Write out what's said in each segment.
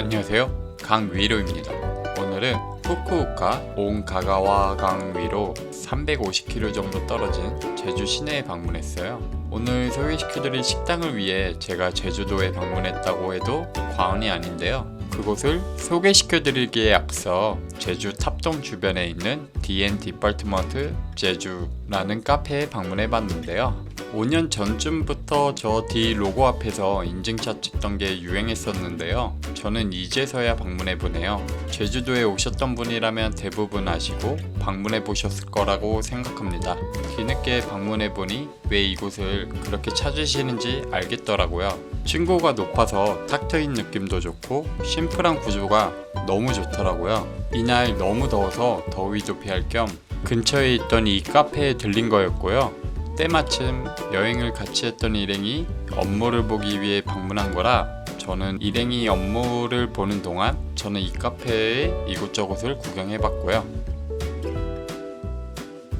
안녕하세요. 강위로입니다. 오늘은 후쿠오카 온가가와강 위로 350km 정도 떨어진 제주 시내에 방문했어요. 오늘 소개시켜드릴 식당을 위해 제가 제주도에 방문했다고 해도 과언이 아닌데요. 그곳을 소개시켜드리기에 앞서 제주 탑동 주변에 있는 DN 디partment 제주라는 카페에 방문해봤는데요. 5년 전쯤부터 저 D 로고 앞에서 인증샷 찍던 게 유행했었는데요. 저는 이제서야 방문해 보네요. 제주도에 오셨던 분이라면 대부분 아시고 방문해 보셨을 거라고 생각합니다. 뒤늦게 방문해 보니 왜 이곳을 그렇게 찾으시는지 알겠더라고요. 층고가 높아서 탁 트인 느낌도 좋고 심플한 구조가 너무 좋더라고요. 이날 너무 더워서 더위 도 피할 겸 근처에 있던 이 카페에 들린 거였고요. 때마침 여행을 같이 했던 일행이 업무를 보기 위해 방문한 거라 저는 일행이 업무를 보는 동안 저는 이 카페에 이곳저곳을 구경해 봤고요.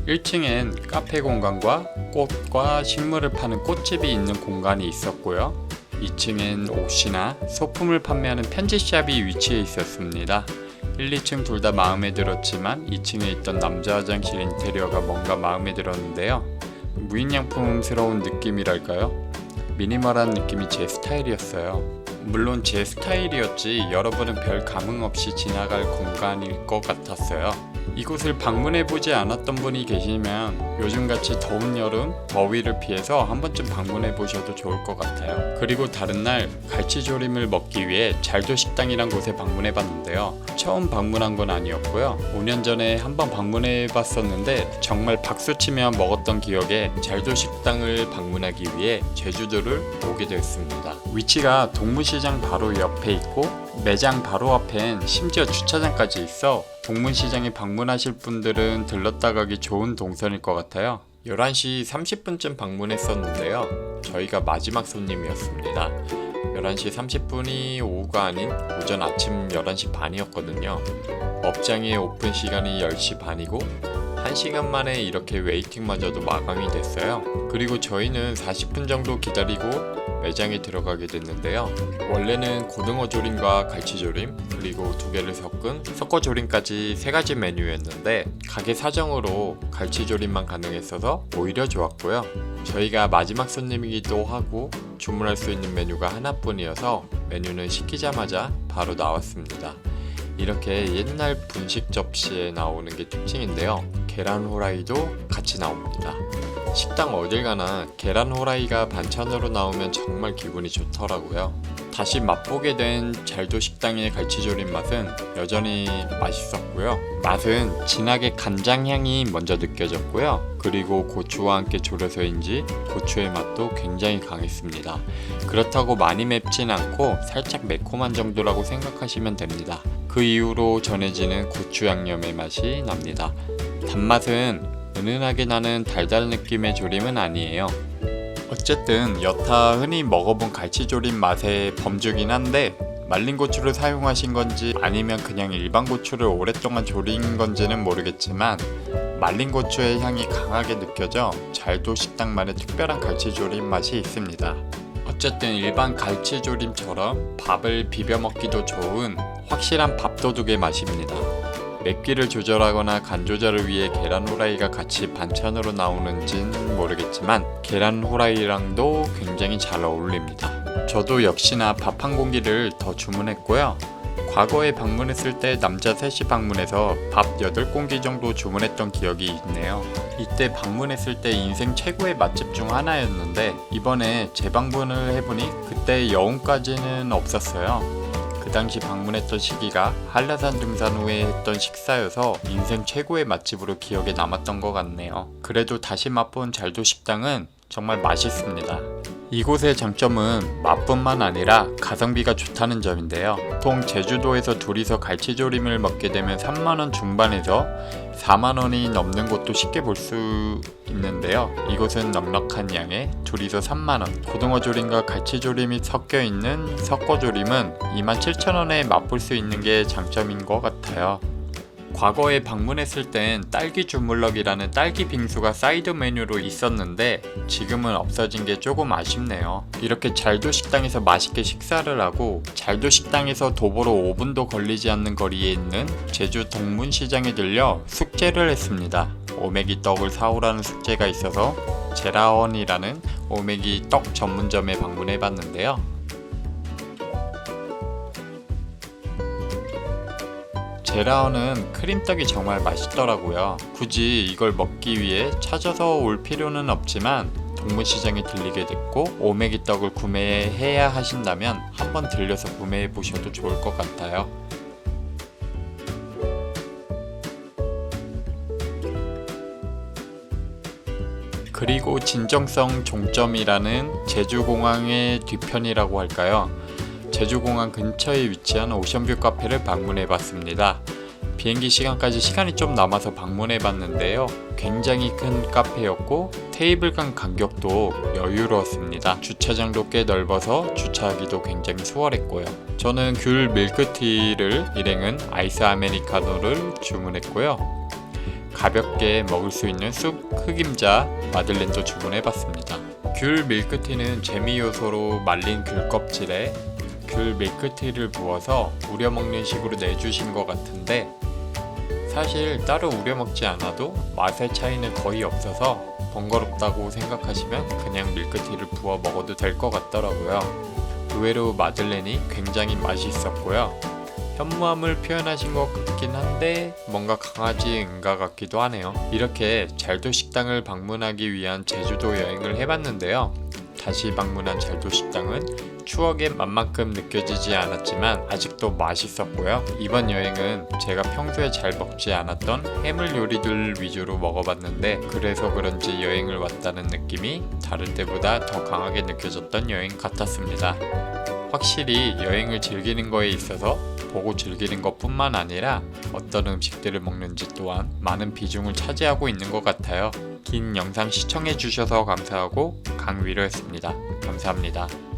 1층엔 카페 공간과 꽃과 식물을 파는 꽃집이 있는 공간이 있었고요. 2층엔 옷이나 소품을 판매하는 편지샵이 위치해 있었습니다. 1, 2층 둘 다 마음에 들었지만 2층에 있던 남자 화장실 인테리어가 뭔가 마음에 들었는데요. 무인양품스러운 느낌이랄까요? 미니멀한 느낌이 제 스타일이었어요. 물론 제 스타일이었지 여러분은 별 감흥 없이 지나갈 공간일 것 같았어요. 이곳을 방문해보지 않았던 분이 계시면 요즘같이 더운 여름 더위를 피해서 한 번쯤 방문해 보셔도 좋을 것 같아요. 그리고 다른 날 갈치조림을 먹기 위해 잘도 식당이란 곳에 방문해 봤는데요. 처음 방문한 건 아니었고요. 5년 전에 한번 방문해 봤었는데 정말 박수치며 먹었던 기억에 잘도 식당을 방문하기 위해 제주도를 오게 되었습니다. 위치가 동문시장 바로 옆에 있고 매장 바로 앞엔 심지어 주차장까지 있어 동문시장에 방문하실 분들은 들렀다 가기 좋은 동선일 것 같아요. 11시 30분쯤 방문했었는데요. 저희가 마지막 손님이었습니다. 11시 30분이 오후가 아닌 오전 아침 11시 반이었거든요. 업장의 오픈 시간이 10시 반이고 1시간 만에 이렇게 웨이팅마저도 마감이 됐어요. 그리고 저희는 40분 정도 기다리고 매장에 들어가게 됐는데요. 원래는 고등어 조림과 갈치 조림 그리고 두 개를 섞은 섞어 조림까지 세 가지 메뉴였는데 가게 사정으로 갈치 조림만 가능했어서 오히려 좋았고요. 저희가 마지막 손님이기도 하고 주문할 수 있는 메뉴가 하나뿐이어서 메뉴는 시키자마자 바로 나왔습니다. 이렇게 옛날 분식 접시에 나오는 게 특징인데요. 계란 후라이도 같이 나옵니다. 식당 어딜 가나 계란 후라이가 반찬으로 나오면 정말 기분이 좋더라고요. 다시 맛보게 된 잘도 식당의 갈치조림 맛은 여전히 맛있었고요. 맛은 진하게 간장 향이 먼저 느껴졌고요. 그리고 고추와 함께 졸여서인지 고추의 맛도 굉장히 강했습니다. 그렇다고 많이 맵진 않고 살짝 매콤한 정도라고 생각하시면 됩니다. 그 이후로 전해지는 고추 양념의 맛이 납니다. 단맛은 은은하게 나는 달달 느낌의 조림은 아니에요. 어쨌든 여타 흔히 먹어본 갈치조림 맛의 범주긴 한데 말린 고추를 사용하신 건지 아니면 그냥 일반 고추를 오랫동안 조린 건지는 모르겠지만 말린 고추의 향이 강하게 느껴져 잘도 식당만의 특별한 갈치조림 맛이 있습니다. 어쨌든 일반 갈치조림처럼 밥을 비벼 먹기도 좋은 확실한 밥도둑의 맛입니다. 맵기를 조절하거나 간 조절을 위해 계란 후라이가 같이 반찬으로 나오는지는 모르겠지만 계란 후라이랑도 굉장히 잘 어울립니다. 저도 역시나 밥 한 공기를 더 주문했고요. 과거에 방문했을 때 남자 셋이 방문해서 밥 8공기 정도 주문했던 기억이 있네요. 이때 방문했을 때 인생 최고의 맛집 중 하나였는데 이번에 재방문을 해보니 그때 여운까지는 없었어요. 그 당시 방문했던 시기가 한라산 등산 후에 했던 식사여서 인생 최고의 맛집으로 기억에 남았던 것 같네요. 그래도 다시 맛본 잘도 식당은 정말 맛있습니다. 이곳의 장점은 맛뿐만 아니라 가성비가 좋다는 점인데요. 보통 제주도에서 둘이서 갈치조림을 먹게 되면 3만원 중반에서 4만원이 넘는 곳도 쉽게 볼 수 있는데요. 이곳은 넉넉한 양에 둘이서 3만원, 고등어조림과 갈치조림이 섞여 있는 섞어조림은 27,000원에 맛볼 수 있는 게 장점인 것 같아요. 과거에 방문했을 땐 딸기 주물럭이라는 딸기 빙수가 사이드 메뉴로 있었는데 지금은 없어진 게 조금 아쉽네요. 이렇게 잘도 식당에서 맛있게 식사를 하고 잘도 식당에서 도보로 5분도 걸리지 않는 거리에 있는 제주 동문시장에 들려 숙제를 했습니다. 오메기 떡을 사오라는 숙제가 있어서 제라원이라는 오메기 떡 전문점에 방문해 봤는데요. 제라온은 크림떡이 정말 맛있더라고요. 굳이 이걸 먹기 위해 찾아서 올 필요는 없지만 동문시장에 들리게 됐고 오메기 떡을 구매해야 하신다면 한번 들려서 구매해 보셔도 좋을 것 같아요. 그리고 진정성 종점이라는 제주공항의 뒤편이라고 할까요? 제주공항 근처에 위치한 오션뷰 카페를 방문해 봤습니다. 비행기 시간까지 시간이 좀 남아서 방문해 봤는데요. 굉장히 큰 카페였고 테이블 간 간격도 여유로웠습니다. 주차장도 꽤 넓어서 주차하기도 굉장히 수월했고요. 저는 귤 밀크티를 일행은 아이스 아메리카노를 주문했고요. 가볍게 먹을 수 있는 쑥 흑임자 마들렌도 주문해 봤습니다. 귤 밀크티는 재미 요소로 말린 귤 껍질에 귤 밀크티를 부어서 우려 먹는 식으로 내주신 것 같은데 사실 따로 우려 먹지 않아도 맛의 차이는 거의 없어서 번거롭다고 생각하시면 그냥 밀크티를 부어 먹어도 될 것 같더라고요. 의외로 마들렌이 굉장히 맛있었고요. 현무암을 표현하신 것 같긴 한데 뭔가 강아지 응가 같기도 하네요. 이렇게 잘도 식당을 방문하기 위한 제주도 여행을 해봤는데요. 다시 방문한 잘도 식당은 추억의 맛만큼 느껴지지 않았지만 아직도 맛있었고요. 이번 여행은 제가 평소에 잘 먹지 않았던 해물 요리들 위주로 먹어봤는데 그래서 그런지 여행을 왔다는 느낌이 다른 때보다 더 강하게 느껴졌던 여행 같았습니다. 확실히 여행을 즐기는 거에 있어서 보고 즐기는 것 뿐만 아니라 어떤 음식들을 먹는지 또한 많은 비중을 차지하고 있는 것 같아요. 긴 영상 시청해 주셔서 감사하고 강위로였습니다. 감사합니다.